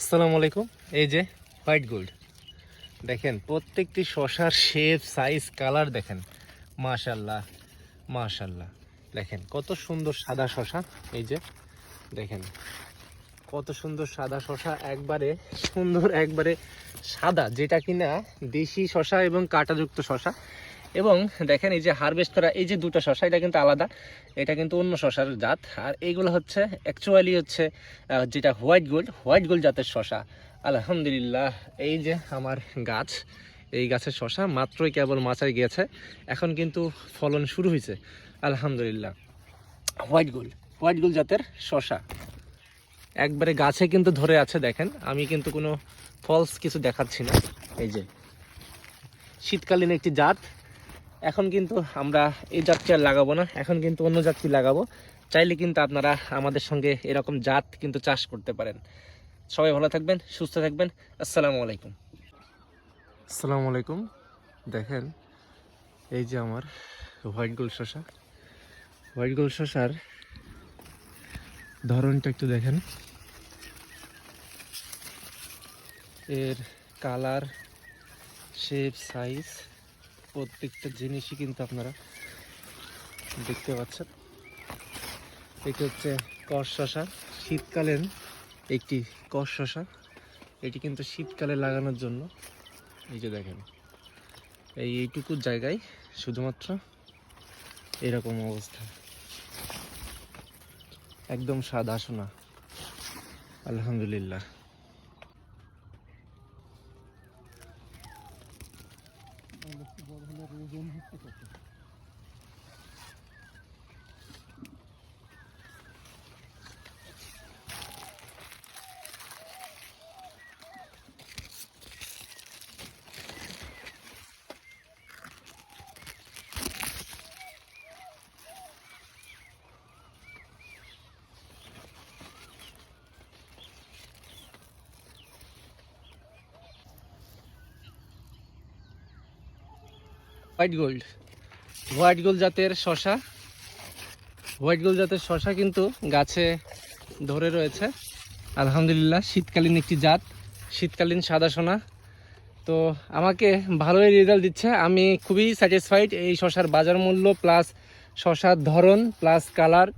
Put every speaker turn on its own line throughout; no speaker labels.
আসসালামু আলাইকুম। এই যে হোয়াইট গোল্ড। দেখেন, প্রত্যেকটি শশার শেপ সাইজ কালার দেখেন। মাশাল্লাহ মাশাল্লাহ দেখেন, কত সুন্দর সাদা শশা। এই যে, দেখেন, কত সুন্দর সাদা শশা। একবারে সুন্দর, একবারে সাদা। যেটা কিনা দেশি শশা এবং কাঁটাযুক্ত শশা। এবং দেখেন এই যে হারভেস্ট করা, এই যে দুটো শশা এটা কিন্তু আলাদা। এটা কিন্তু অন্য শশার জাত। আর এইগুলো হচ্ছে অ্যাকচুয়ালি হচ্ছে যেটা হোয়াইট গোল্ড হোয়াইট গোল্ড জাতের শশা আলহামদুলিল্লাহ, এই যে আমার গাছ, এই গাছের শশা মাত্রই কেবল মাচায় গিয়েছে। এখন কিন্তু ফলন শুরু হয়েছে। আলহামদুলিল্লাহ। হোয়াইট গোল্ড হোয়াইট গোল্ড জাতের শশা একবারে গাছে কিন্তু ধরে আছে, দেখেন। আমি কিন্তু কোনো ফলস কিছু দেখাচ্ছি না। এই যে, শীতকালীন একটি জাত। এখন কিন্তু আমরা এই জাতটি আর লাগাবো না, এখন কিন্তু অন্য জাতটি লাগাবো। চাইলে কিন্তু আপনারা আমাদের সঙ্গে এরকম জাত কিন্তু চাষ করতে পারেন। সবাই ভালো থাকবেন, সুস্থ থাকবেন, আসসালামু আলাইকুম। আসসালামু আলাইকুম। দেখেন, এই যে আমার হোয়াইট গোল শশা। হোয়াইট গোল শশার ধরনটা একটু দেখেন। এর কালার শেপ সাইজ প্রত্যেকটা জিনিসই কিন্তু আপনারা দেখতে পাচ্ছেন। এটি হচ্ছে কষ শশা। শীতকালীন একটি কষ শশা। এটি কিন্তু শীতকালে লাগানোর জন্য। এই যে দেখেন, এই এইটুকু জায়গায় শুধুমাত্র এরকম অবস্থা। একদম সাদা সোনা। আলহামদুলিল্লাহ। Allah'ın balığı ne olduğunu hissettim. White gold. White gold জাতের শশা। হোয়াইট গোল্ড জাতের শশা কিন্তু গাছে ধরে রয়েছে। আলহামদুলিল্লাহ, শীতকালীন একটি জাত, শীতকালীন সাদা সোনা। তো আমাকে ভালোই রেজাল্ট দিচ্ছে। আমি খুবই স্যাটিসফাইড এই শশার বাজার মূল্য প্লাস শশার ধরন প্লাস কালার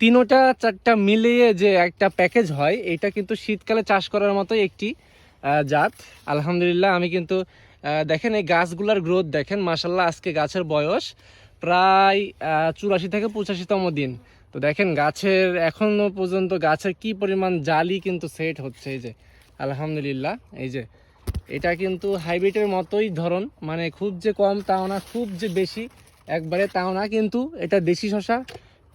তিনোটা চারটা মিলিয়ে যে একটা প্যাকেজ হয়, এটা কিন্তু শীতকালে চাষ করার মতো একটি জাত। আলহামদুলিল্লাহ, আমি কিন্তু দেখেন এই গাছগুলার গ্রোথ দেখেন মাসাল্লাহ আজকে গাছের বয়স প্রায় চুরাশি থেকে পঁচাশিতম দিন। তো দেখেন গাছের এখনও পর্যন্ত গাছের কি পরিমাণ জালি কিন্তু সেট হচ্ছে, এই যে, আলহামদুলিল্লাহ, এই যে, এটা কিন্তু হাইব্রিডের মতোই ধরন মানে খুব যে কম তাও না, খুব যে বেশি, একবারে তাও না, কিন্তু এটা দেশি শশা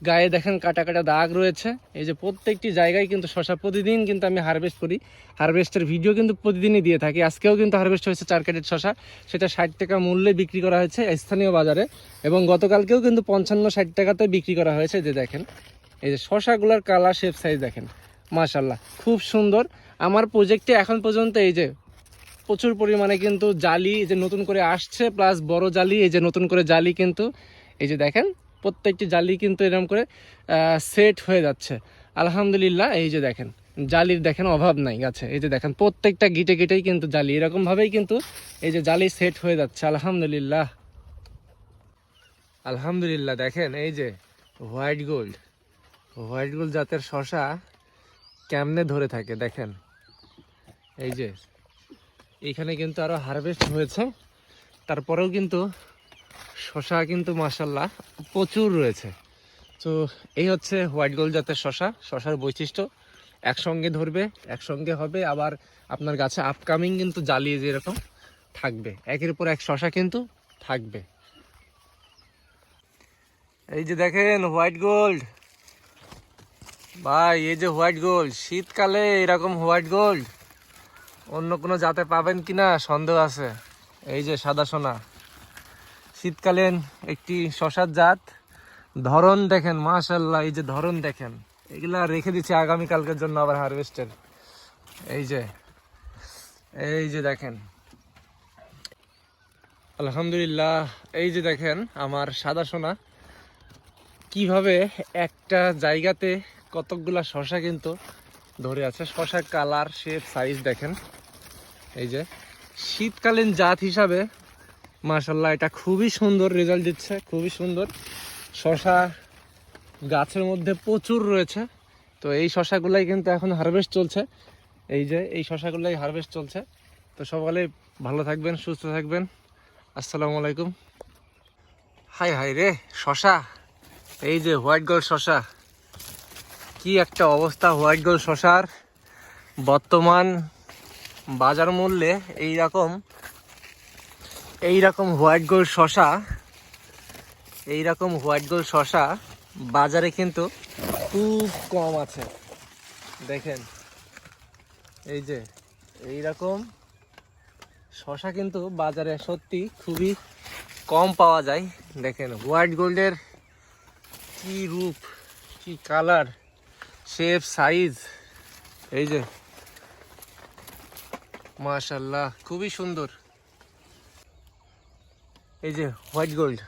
গায়ে দেখেন কাটা কাটা দাগ রয়েছে। এই যে প্রত্যেকটি জায়গায় কিন্তু শশা প্রতিদিন কিন্তু আমি হারভেস্ট করি। হারভেস্টের ভিডিও কিন্তু প্রতিদিনই দিয়ে থাকি। আজকেও কিন্তু হারভেস্ট হয়েছে চার ক্যারেট শশা। সেটা ষাট টাকা মূল্যে বিক্রি করা হয়েছে স্থানীয় বাজারে। এবং গতকালকেও কিন্তু পঞ্চান্ন ষাট টাকাতে বিক্রি করা হয়েছে। যে দেখেন, এই যে শশাগুলোর কালার শেপ সাইজ দেখেন। মাশাল্লাহ খুব সুন্দর। আমার প্রজেক্টে এখন পর্যন্ত এই যে প্রচুর পরিমাণে কিন্তু জালি এই যে নতুন করে আসছে প্লাস বড় জালি, এই যে নতুন করে জালি কিন্তু, এই যে দেখেন প্রত্যেকটি জালি কিন্তু এরকম করে সেট হয়ে যাচ্ছে। আলহামদুলিল্লাহ, এই যে দেখেন, জালির দেখেন অভাব নাই গাছে। এই যে দেখেন, প্রত্যেকটা গিটে গিটেই কিন্তু জালি। এরকমভাবেই কিন্তু এই যে জালি সেট হয়ে যাচ্ছে। আলহামদুলিল্লাহ। আলহামদুলিল্লাহ, দেখেন, এই যে হোয়াইট গোল্ড হোয়াইট গোল্ড জাতের শশা কেমনে ধরে থাকে, দেখেন। এই যে এইখানে কিন্তু আরও হারভেস্ট হয়েছে। তারপরেও কিন্তু শশা কিন্তু মাসাল্লাহ প্রচুর রয়েছে। তো এই হচ্ছে হোয়াইট গোল্ড জাতের শশা, শশার বৈশিষ্ট্য। একসঙ্গে ধরবে, একসঙ্গে হবে, আবার আপনার গাছে আপকামিং কিন্তু জ্বালিয়ে যেরকম থাকবে। একের উপর এক শশা কিন্তু থাকবে। এই যে দেখেন হোয়াইট গোল্ড। ভাই, এই যে হোয়াইট গোল্ড, শীতকালে এরকম হোয়াইট গোল্ড। অন্য কোনো জাতে পাবেন কিনা সন্দেহ আছে। এই যে সাদা সোনা। শীতকালীন একটি শশার জাত। ধরন দেখেন মাশাল্লাহ এই যে ধরন দেখেন। এগুলা রেখে দিচ্ছি আগামীকালকের জন্য আবার হারভেস্টের। এই যে এই যে দেখেন। আলহামদুলিল্লাহ, এই যে দেখেন আমার সাদা সোনা। কীভাবে একটা জায়গাতে কতকগুলা শশা কিন্তু ধরে আছে। শশার কালার শেপ সাইজ দেখেন। এই যে, শীতকালীন জাত হিসাবে মার্শাল্লাহ এটা খুবই সুন্দর রেজাল্ট দিচ্ছে, খুবই সুন্দর। শশা গাছের মধ্যে প্রচুর রয়েছে, তো এই শশাগুলাই কিন্তু এখন হারভেস্ট চলছে। এই যে, এই শশাগুলাই হারভেস্ট চলছে, তো সকালে ভালো থাকবেন, সুস্থ থাকবেন। আসসালামু আলাইকুম। হাই হাই রে, শশা, এই যে হোয়াইট গোল্ড শশা। কি একটা অবস্থা হোয়াইট গোল্ড শশার। বর্তমান বাজার মূল্যে এই রকম এই রকম হোয়াইট গোল্ড শশা এই রকম হোয়াইট গোল্ড শশা বাজারে কিন্তু খুব কম আছে। দেখেন, এই যে এই রকম শশা কিন্তু বাজারে সত্যি খুবই কম পাওয়া যায়। দেখেন, হোয়াইট গোল্ডের কি রূপ, কি কালার, শেপ, সাইজ, এই যে, মাশাল্লাহ, খুবই সুন্দর। এই যে হোয়াইট গোল্ড।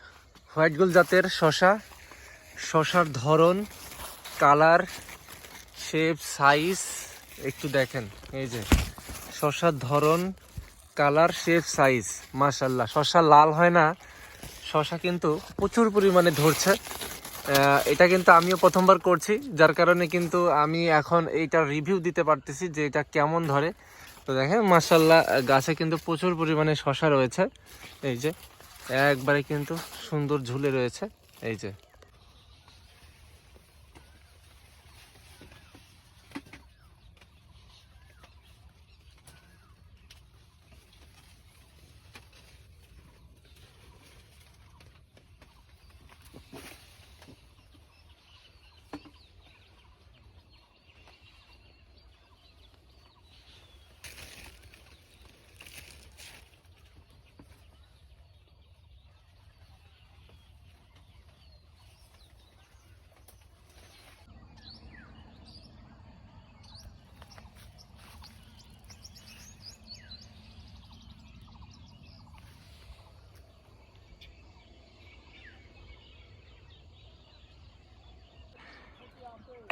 হোয়াইট গোল্ড জাতের শশা, শশার ধরন, কালার, শেপ, সাইজ একটু দেখেন। এই যে শশার ধরন, কালার, শেপ, সাইজ মাশাল্লাহ শশা লাল হয় না, শশা কিন্তু প্রচুর পরিমাণে ধরছে। এটা কিন্তু আমিও প্রথমবার করছি, যার কারণে কিন্তু আমি এখন এইটার রিভিউ দিতে পারতেছি যে এটা কেমন ধরে। তো দেখেন মাশাল্লাহ গাছে কিন্তু প্রচুর পরিমাণে শশা রয়েছে। এই যে একবারে কিন্তু সুন্দর ঝুলে রয়েছে। এই যে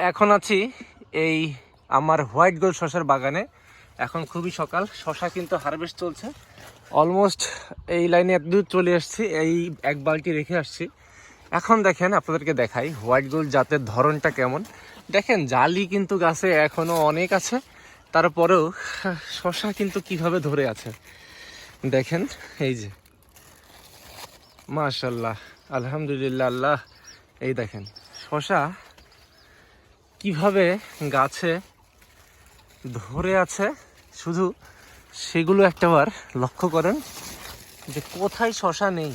এখন আছি এই আমার হোয়াইট গোল্ড শশার বাগানে। এখন খুবই সকাল, শশা কিন্তু হারভেস্ট চলছে। অলমোস্ট এই লাইনে এত দূর চলে আসছি, এই এক বালতি রেখে আসছি। এখন দেখেন, আপনাদেরকে দেখাই হোয়াইট গোল্ড জাতের ধরনটা কেমন। দেখেন, জালি কিন্তু গাছে এখনও অনেক আছে। তারপরেও শশা কিন্তু কীভাবে ধরে আছে? দেখেন, এই যে। মাশাল্লাহ আলহামদুলিল্লাহ, আল্লাহ। এই দেখেন, শশা কীভাবে গাছে ধরে আছে, শুধু সেগুলো একটাবার লক্ষ্য করেন যে কোথায় শশা নেই।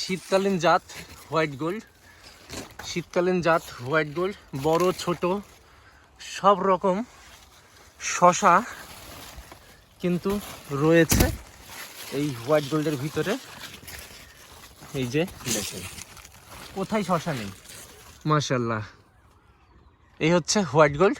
শীতকালীন জাত হোয়াইট গোল্ড, শীতকালীন জাত হোয়াইট গোল্ড, বড়, ছোট, সব রকম শশা কিন্তু রয়েছে এই হোয়াইট গোল্ডের ভিতরে। এই যে দেখেন, কোথায় শশা নেই? মাশাল্লাহ এই হচ্ছে হোয়াইট গোল্ড।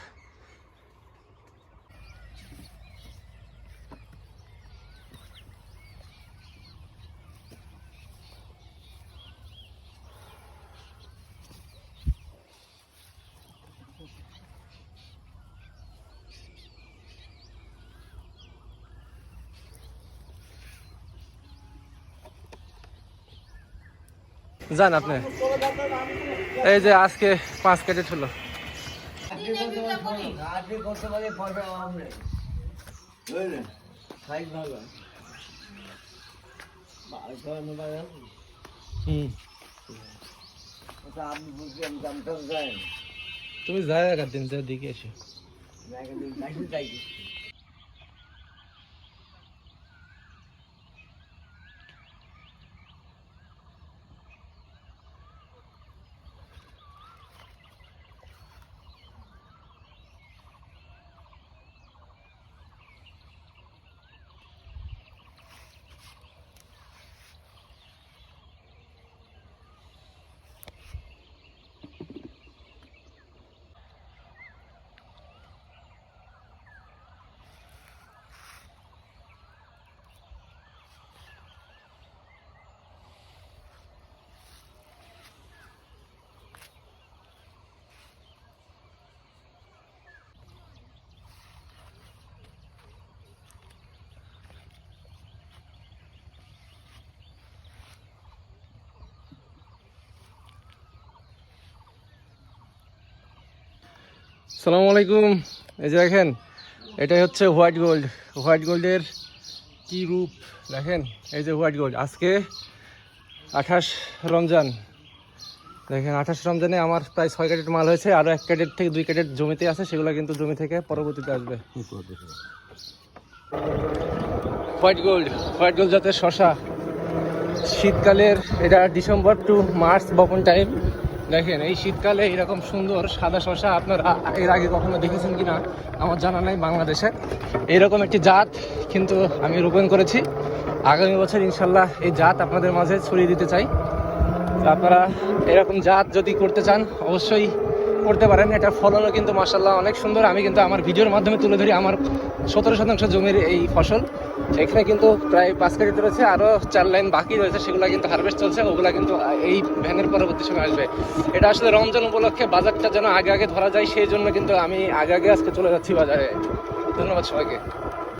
যান আপনি এই যে আজকে পাঁচ ক্যারেট হলো।
আজকে করতে পারি বুঝলেন চাই
তুমি যাই একদিন যা দিকে এসে।
চাই
সালামু আলাইকুম। এই যে দেখেন, এটাই হচ্ছে হোয়াইট গোল্ড। হোয়াইট গোল্ডের কি রূপ? দেখেন, এই যে হোয়াইট গোল্ড। আজকে আঠাশ রমজান। দেখেন, আঠাশ রমজানে আমার প্রায় ছয় ক্যারেট মাল হয়েছে আরও এক ক্যারেট থেকে দুই ক্যারেট জমিতে আছে, সেগুলো কিন্তু জমি থেকে পরবর্তীতে আসবে। হোয়াইট গোল্ড হোয়াইট গোল্ড জাতের শশা। শীতকালের, এটা ডিসেম্বর টু মার্চ বপন টাইম। দেখেন, এই শীতকালে এরকম সুন্দর সাদা শশা আপনারা এর আগে কখনো দেখেছেন কিনা আমার জানা নাই বাংলাদেশে। এইরকম একটি জাত কিন্তু আমি রোপণ করেছি। আগামী বছর ইনশাল্লাহ এই জাত আপনাদের মাঝে ছড়িয়ে দিতে চাই। আপনারা এরকম জাত যদি করতে চান, অবশ্যই করতে পারেন। এটা ফলনও কিন্তু মাসাল্লাহ অনেক সুন্দর। আমি কিন্তু আমার ভিডিওর মাধ্যমে তুলে ধরি আমার সতেরো শতাংশ জমির এই ফসল। এখানে কিন্তু প্রায় পাঁচ কেজি রয়েছে আরও চার লাইন বাকি রয়েছে, সেগুলো কিন্তু হারভেস্ট চলছে, ওগুলো কিন্তু এই ভ্যানের পরবর্তী সময় আসবে। এটা আসলে রমজান উপলক্ষে বাজারটা যেন আগে আগে ধরা যায়, সেই জন্য কিন্তু আমি আগে আগে আজকে চলে যাচ্ছি বাজারে। ধন্যবাদ সবাইকে।